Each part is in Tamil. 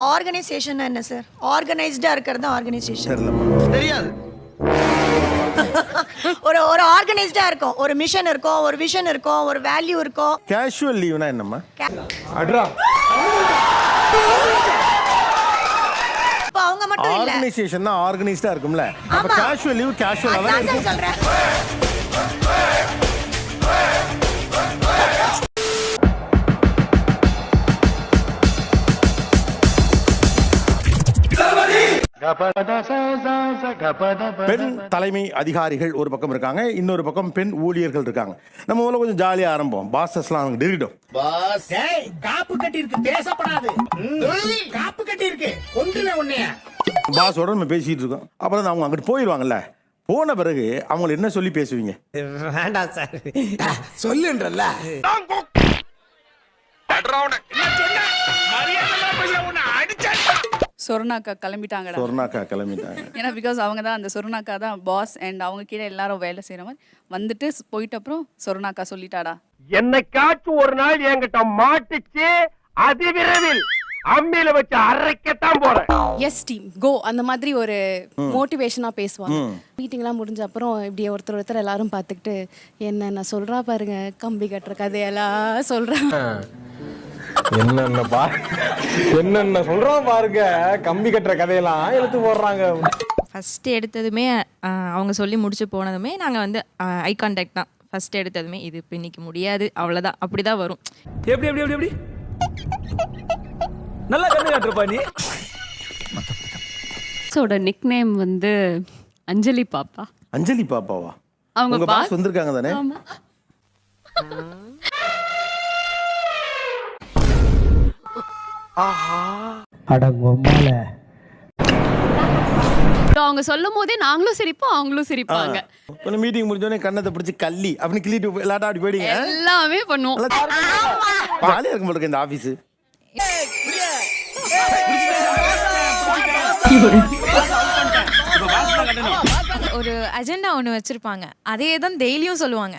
ஆர்கனைசேஷன் என்ன சார் ஆர்கனைஸ்டா இருக்கிறது தான் ஆர்கனைசேஷன் தெரியாது. ஒரு ஒரு ஆர்கனைஸ்டா இருக்கும். ஒரு மிஷன் இருக்கும் ஒரு விஷன் இருக்கும் ஒரு வேல்யூ இருக்கும். கேஷுவல் லீவ்னா என்னம்மா? இப்போ அவங்க மட்டும் இல்ல. ஆர்கனைசேஷன் தான் ஆர்கனைஸ்டா இருக்கும்ல. அப்ப. கேஷுவல் லீவ் கேஷுவலா தான் இருக்கும். சொல்றேன். பெண் தலைமை அதிகாரிகள் ஒரு பக்கம் இருக்காங்க இன்னொரு பக்கம் பெண் ஊழியர்கள் இருக்காங்க. நம்ம முதல்ல கொஞ்சம் ஜாலியா ஆரம்பம். பாசஸ்லாம் அவங்க டேய், காப்பு கட்டி இருக்கு பேசப்படாது காப்பு கட்டி இருக்கு பாஸோட நம்ம பேசிட்டு இருக்கோம். அப்புறம் அவங்க அங்கிட்டு போயிடுவாங்கல்ல போன பிறகு அவங்களை என்ன சொல்லி பேசுவீங்க? வேண்டாம் சார். சொல்லுன்றல்ல. சொர்ணாக்கா கிளம்பிட்டாங்கடா. சொர்ணாக்கா கிளம்பிட்டாங்க. ஏன்னா பிகாஸ் அவங்க தான் அந்த சொர்ணாக்கா தான் பாஸ் அண்ட் அவங்க கீழே எல்லாரும் வேலை செய்கிற மாதிரி வந்துட்டு போயிட்ட அப்புறம் சொர்ணாக்கா சொல்லிட்டாடா. என்னைக்காச்சும் ஒரு நாள் என்கிட்ட மாட்டுச்சு அதிவிரைவில். அம்மியில வச்சு அரைக்கத்தான் போறேன். எஸ் டீம் கோ அந்த மாதிரி ஒரு மோட்டிவேஷனா பேசுவாங்க. மீட்டிங்லாம் முடிஞ்ச அப்புறம் இப்படி ஒருத்தர் ஒருத்தர் எல்லாரும் பார்த்துக்கிட்டு என்ன நான் சொல்றா பாருங்க கம்பி கட்டுற கதையெல்லாம் சொல்றேன் என்னென்ன பா என்னென்ன சொல்றோம் பாருங்க. கம்பி கட்டுற கதையெல்லாம் எடுத்து போடுறாங்க. ஃபஸ்ட்டு எடுத்ததுமே அவங்க சொல்லி முடிச்சு போனதுமே நாங்கள் வந்து ஐ கான்டாக்ட் தான். ஃபஸ்ட் எடுத்ததுமே இது இப்போ இன்னைக்கு முடியாது அவ்வளோதான் அப்படி தான் வரும். எப்படி எப்படி எப்படி எப்படி? நல்லா கண்ணு காட்டுறப்பா நீ. ஸோட நிக் நேம் வந்து அஞ்சலி பாப்பா. அஞ்சலி பாப்பாவா? அவங்க பாஸ்? வந்திருக்காங்க தானே? So, அவங்க சொல்லும் போதே நாங்களும் சிரிப்போம் அவங்களும் சிரிப்பாங்க. கொஞ்சம் மீட்டிங் முடிஞ்சோடனே கண்ணத்தை பிடிச்சி கள்ளி அப்படின்னு கிள்ளிட்டு எல்லாட்டா அப்படி போயிடுங்க. எல்லாமே பண்ணுவோம். ஜாலியா இருக்கும் போல இருக்கு இந்த ஆபீஸ் ஒரு அஜெண்டா ஒன்று வச்சுருப்பாங்க. அதே தான் டெய்லியும் சொல்லுவாங்க.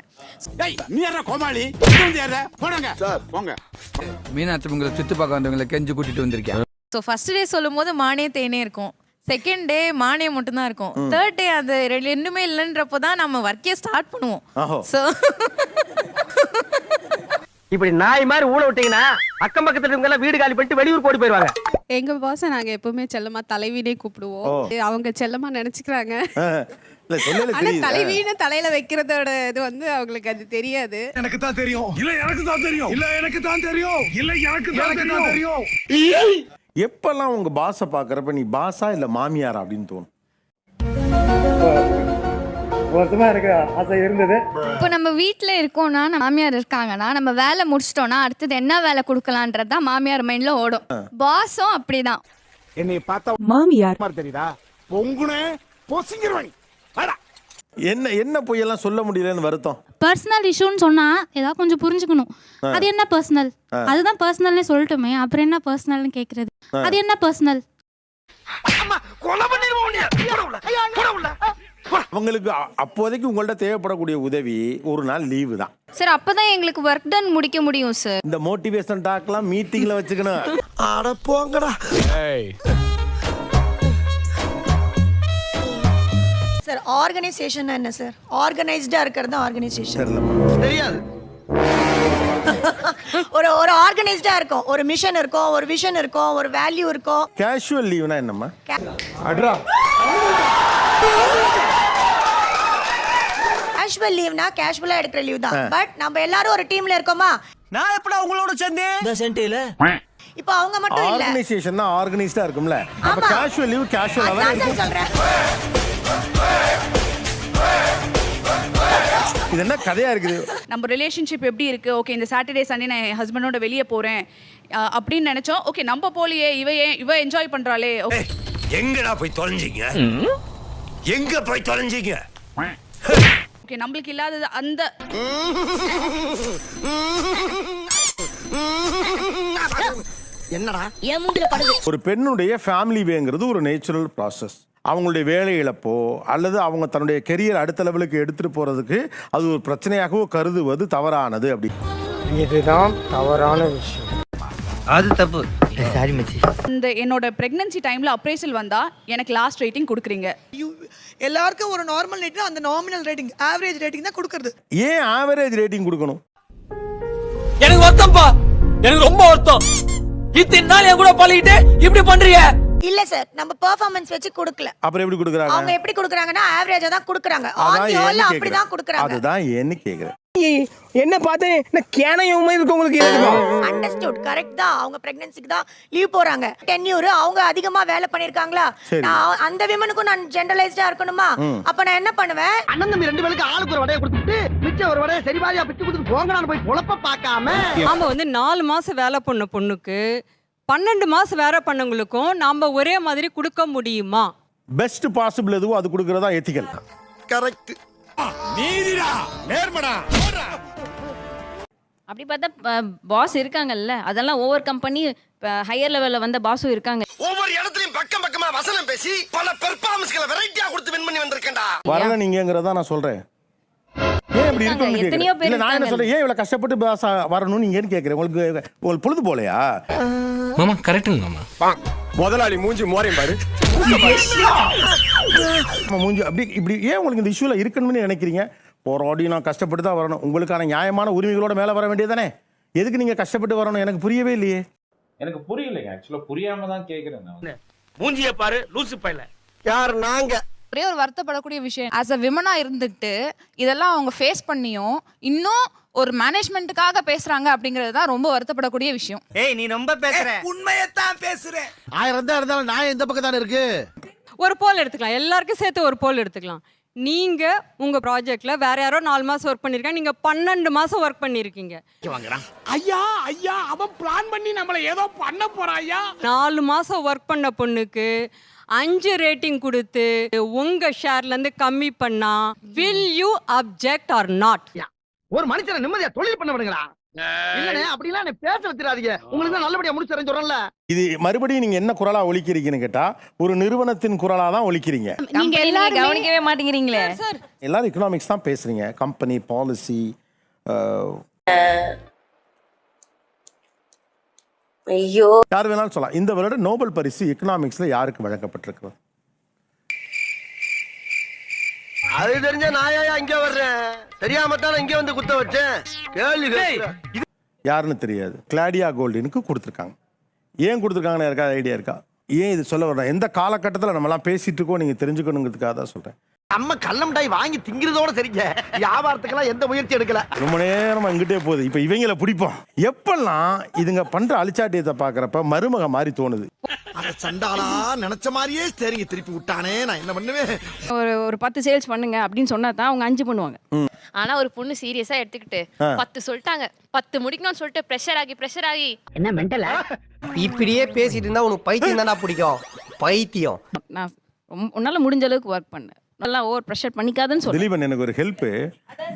நீ யாரா கோமாளி? சார். போங்க. மீனாட்சி உங்களை சுத்தி பார்க்க வந்தவங்களை கெஞ்சி கூட்டிட்டு வந்திருக்கேன். ஸோ ஃபர்ஸ்ட் டே சொல்லும் போது மானே தேனே இருக்கும். செகண்ட் டே மானே மட்டும்தான் இருக்கும். தேர்ட் டே அது ரெண்டு- ரெண்டுமே இல்லைன்றப்போ தான் நம்ம ஒர்க்கே ஸ்டார்ட் பண்ணுவோம். ஸோ இப்படி நாய் மாதிரி ஊழ விட்டீங்கன்னா அக்கம் பக்கத்துல இருக்கவங்க எல்லாம் வீடு காலி பண்ணிட்டு வெளியூர் போடி போயிருவாங்க. எங்க பாஸ நாங்க எப்பவுமே செல்லமா தலைவினே கூப்பிடுவோம். அவங்க செல்லமா நினைச்சுக்கிறாங்க. இல்ல சொல்லல ஆனா தலைவின்னு தலையில வைக்கிறதோட இது வந்து அவங்களுக்கு அது தெரியாது. எனக்கு தான் தெரியும். இல்ல எனக்கு தான் தெரியும். இல்ல எனக்கு தான் தெரியும். இல்ல எனக்கு தான் தெரியும். எப்பெல்லாம் உங்க பாஸை பாக்குறப்ப நீ பாஸா இல்ல மாமியாரா அப்படின்னு தோணும்? இப்போ நம்ம வீட்டில் இருக்கோம்னா நம்ம மாமியார் இருக்காங்கன்னா நம்ம வேலை முடிச்சிட்டோம்னா அடுத்தது என்ன வேலை கொடுக்கலான்றது தான் மாமியார் மைண்ட்ல ஓடும். பாஸும் அப்படிதான். என்னை பார்த்தா மாமியார். மாதிரி தெரியுதா? பொங்குனே பொசிங்கிருவாணி வாடா. என்ன என்ன பொய்யெல்லாம் சொல்ல முடியலன்னு வருத்தம். பர்சனல் இஷ்யூன்னு சொன்னா ஏதாவது கொஞ்சம் புரிஞ்சுக்கணும். அது என்ன பர்சனல் அதுதான் பர்சனல்னே சொல்லட்டுமே அப்புறம் என்ன பர்சனல்னு கேக்குறது? அது என்ன பர்சனல் கொலை பண்ணிடுவோம் அவங்களுக்கு அப்போதைக்கு உங்கள்ட்ட தேவைப்படக்கூடிய உதவி ஒரு நாள் லீவு தான். சார் அப்பதான் எங்களுக்கு ஒர்க் டன் முடிக்க முடியும் சார் இந்த மோட்டிவேஷன் டாக்லாம் மீட்டிங்ல வச்சுக்கணும். அட போங்கடா. சார் ஆர்கனைசேஷன் என்ன சார் ஆர்கனைஸ்டா இருக்கிறது தான் ஆர்கனைசேஷன் தெரியாது. ஒரு ஒரு ஆர்கனைஸ்டா இருக்கும். ஒரு மிஷன் இருக்கும் ஒரு விஷன் இருக்கும் ஒரு வேல்யூ இருக்கும். கேஷுவல் லீவ்னா என்னம்மா? அட்ரா. கேஷுவல் லீவ்னா கேஷுவலா எடுக்கிற லீவ் தான். பட் நம்ம எல்லாரும் ஒரு டீம்ல இருக்கோமா? நான் எப்படா உங்களோட சேர்ந்தேன் இந்த சென்டில இப்போ அவங்க மட்டும் இல்ல. ஆர்கனைசேஷன் தான் ஆர்கனைஸ்டா இருக்கும்ல. அப்ப. கேஷுவல் லீவ் கேஷுவலா தான் இருக்கும். சொல்றேன். இது என்ன கதையா இருக்குது? நம்ம ரிலேஷன்ஷிப் எப்படி இருக்கு? ஓகே இந்த சாட்டர்டே சண்டே நான் என் ஹஸ்பண்டோட வெளியே போறேன். அப்படின்னு நினைச்சோம். ஓகே நம்ம போலியே இவ ஏன் இவ என்ஜாய் பண்றாளே. எங்கடா போய் தொலைஞ்சீங்க? எங்க போய் தொலைஞ்சீங்க? ஓகே நம்மளுக்கு இல்லாதது அந்த என்னடா? ஒரு பெண்ணுடைய ஃபேமிலி வேங்கிறது ஒரு நேச்சுரல் ப்ராசஸ் அவங்களுடைய வேலை இழப்போ அல்லது அவங்க தன்னுடைய கெரியர் அடுத்த லெவலுக்கு எடுத்துட்டு போறதுக்கு அது ஒரு பிரச்சனையாகவோ கருதுவது தவறானது அப்படி. இதுதான் தவறான விஷயம். அது தப்பு. சாரி மச்சி. இந்த என்னோட பிரெக்னன்சி டைம்ல அப்ரைசல் வந்தா எனக்கு லாஸ்ட் ரேட்டிங் கொடுக்குறீங்க. எல்லாருக்கும் ஒரு நார்மல் ரேட்டிங் அந்த நாமினல் ரேட்டிங் ஆவரேஜ் ரேட்டிங் தான் கொடுக்கறது. ஏன் ஆவரேஜ் ரேட்டிங் கொடுக்கணும்? எனக்கு வருத்தம்ப்பா எனக்கு ரொம்ப வருத்தம். இத்தனை நாள் என் கூட பழகிட்டு இப்படி பண்றீங்க? இல்ல சார் நம்ம பெர்ஃபார்மன்ஸ் வச்சு கொடுக்கல. அப்புறம் எப்படி கொடுக்குறாங்க? அவங்க எப்படி கொடுக்குறாங்கன்னா ஆவரேஜா தான் கொடுக்குறாங்க. ஆன் ஹோல் அப்படி. தான் கொடுக்குறாங்க. அதுதான் ஏன்னு கேக்குறேன். என்ன பார்த்தேன்? என்ன கேனையும் இருக்கு உங்களுக்கு அண்டர்ஸ்டுட் கரெக்ட் தான். அவங்க பிரெக்னன்சிக்கு தான் லீவ் போறாங்க. டென்யூர் அவங்க அதிகமா வேலை பண்ணிருக்காங்களா. நான் அந்த விமனுக்கும் நான் ஜெனரலைஸ்டா இருக்கணுமா? அப்ப நான் என்ன பண்ணுவேன்? அண்ணன் தம்பி ரெண்டு பேருக்கு ஆளுக்கு ஒரு வடையை கொடுத்துட்டு மிச்சம் ஒரு வடையை சரி பாதியா பிச்சு கொடுத்துட்டு போங்கடான்னு போய் பொழப்ப பார்க்காம. நாம வந்து நாலு மாசம் வேலை பண்ண பொண்ணுக்கு பன்னெண்டு மாசம் வேலை பண்ணவங்களுக்கும் நாம ஒரே மாதிரி கொடுக்க முடியுமா? பெஸ்ட் பாசிபிள் எதுவோ அது கொடுக்கறதா எத்திக்கல் கரெக்ட் அப்படி பார்த்தா பாஸ் இருக்காங்கல்ல. அதெல்லாம் ஒவ்வொரு கம்பெனி ஹையர் லெவலில் வந்த பாஸும் இருக்காங்க. ஒவ்வொரு இடத்துலயும் பக்கம் பக்கமா வசனம் பேசி பல பெர்ஃபார்மன்ஸ்களை வெரைட்டியா கொடுத்து வின் பண்ணி வந்திருக்கேன்டா. வரல நீங்கிறதா நான் சொல்றேன். ஏன் இப்படி இருக்காங்க, இருக்கணும்னு எத்தனையோ. பேர் இல்ல நான் என்ன. சொல்றேன் ஏன் இவ்வளவு கஷ்டப்பட்டு பாஸ் வரணும் நீங்கன்னு கேக்குறேன். உங்களுக்கு உங்களுக்கு பொழுது போலையா? மாமா கரெக்டுங்க மாமா. முதலாளி மூஞ்சி மோரையும் பாரு. மூஞ்சி அப்படி இப்படி ஏன் உங்களுக்கு இந்த இஷ்யூல இருக்கணும்னு நினைக்கிறீங்க? போராடி நான் கஷ்டப்பட்டு தான் வரணும். உங்களுக்கான நியாயமான உரிமைகளோட மேல வர வேண்டியதானே எதுக்கு நீங்க கஷ்டப்பட்டு வரணும்? எனக்கு புரியவே இல்லையே. எனக்கு புரியலைங்க. ஆக்சுவலா புரியாம தான் கேக்குறேன் நான். மூஞ்சிய பாரு லூசு பையல. யார்? நாங்க. ஒரே ஒரு வருத்தப்படக்கூடிய விஷயம். ஆஸ் அ விமனா இருந்துட்டு இதெல்லாம் அவங்க ஃபேஸ் பண்ணியும் இன்னும் ஒரு மேனேஜ்மெண்ட்டுக்காக பேசுறாங்க அப்படிங்கிறது தான் ரொம்ப வருத்தப்படக்கூடிய விஷயம். ஏய் நீ ரொம்ப பேசுற. உண்மையத்தான் பேசுறேன் ஆயிரம் தான் இருந்தாலும் நான் எந்த பக்கம் தானே இருக்கு? ஒரு போல் எடுத்துக்கலாம். எல்லாருக்கும் சேர்த்து ஒரு போல் எடுத்துக்கலாம். நீங்க உங்க ப்ராஜெக்ட்ல வேற யாரோ நாலு மாசம் ஒர்க் பண்ணிருக்காங்க நீங்க பன்னெண்டு மாசம் ஒர்க் பண்ணிருக்கீங்க. ஐயா ஐயா அவன் பிளான் பண்ணி நம்மள ஏதோ பண்ண போறான் ஐயா. நாலு மாசம் ஒர்க் பண்ண பொண்ணுக்கு அஞ்சு ரேட்டிங் கொடுத்து உங்க ஷேர்ல இருந்து கம்மி பண்ணா will you object or not ஒரு மனுஷனை நிம்மதியா தொழில் பண்ண விடுங்களா அப்படிலாம் பேச வச்சிடாதீங்க. உங்களுக்கு தான் நல்லபடியா முடிச்சு சொல்றேன்ல. இது மறுபடியும் நீங்க என்ன குரலா ஒலிக்கிறீங்கன்னு கேட்டா ஒரு நிறுவனத்தின் குரலா தான் ஒலிக்கிறீங்க. நீங்க எல்லாரும் கவனிக்கவே மாட்டேங்கிறீங்களே. எல்லாரும் எக்கனாமிக்ஸ் தான் பேசுறீங்க. கம்பெனி பாலிசி ஐயோ. யார் வேணாலும் சொல்லலாம். இந்த வருட நோபல் பரிசு எக்கனாமிக்ஸ்ல யாருக்கு வழங்கப்பட்டிருக்கிறது அது தெரிஞ்ச நாயா இங்க வர்றேன்? தெரியாம தான் இங்க வந்து குத்த வச்சேன். கேள்வி யாருன்னு தெரியாது. கிளாடியா கோல்டினுக்கு கொடுத்துருக்காங்க. ஏன் கொடுத்துருக்காங்கன்னு யாருக்காவது ஐடியா இருக்கா? ஏன் இது சொல்ல வர்றேன் எந்த காலகட்டத்தில் நம்மலாம் பேசிட்டு இருக்கோம் நீங்கள் தெரிஞ்சுக்கணுங்கிறதுக்காக தான் சொல்கிறேன் நம்ம கள்ள மிட்டாய் வாங்கி திங்கிறதோட சரிங்க. வியாபாரத்துக்கெல்லாம் எந்த முயற்சி எடுக்கல. ரொம்ப நேரமா இங்கிட்டே போகுது. இப்போ இவங்கள பிடிப்போம். எப்பெல்லாம் இதுங்க பண்ற அழிச்சாட்டியத்தை பார்க்குறப்ப மருமக மாதிரி தோணுது. சண்டாளா நினைச்ச மாதிரியே சரிங்க. திருப்பி விட்டானே நான் என்ன பண்ணுவேன்? ஒரு ஒரு பத்து சேல்ஸ் பண்ணுங்க அப்படின்னு சொன்னா தான் அவங்க அஞ்சு பண்ணுவாங்க. ஆனா ஒரு பொண்ணு சீரியஸா எடுத்துக்கிட்டு. பத்து சொல்லிட்டாங்க. பத்து முடிக்கணும்னு சொல்லிட்டு ப்ரெஷர் ஆகி ப்ரெஷர் ஆகி. என்ன மென்டலா இப்படியே பேசிட்டு இருந்தா உனக்கு பைத்தியம் தானா பிடிக்கும். பைத்தியம். நான் உன்னால முடிஞ்ச அளவுக்கு ஒர்க் பண்ணேன். நல்லா ஓவர் ப்ரெஷர் பண்ணிக்காதுன்னு சொல்றேன். திலீபன் எனக்கு ஒரு ஹெல்ப்பு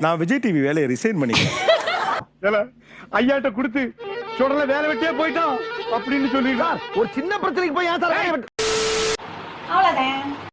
நான் விஜய் டிவி வேலையை ரிசைன் பண்ணிக்கிறேன். ஐயாட்ட கொடுத்து சுடல வேலை வெட்டியே போயிட்டான் அப்படின்னு சொல்லிடுறார் ஒரு சின்ன பிரச்சனைக்கு போய் ஏன் சார்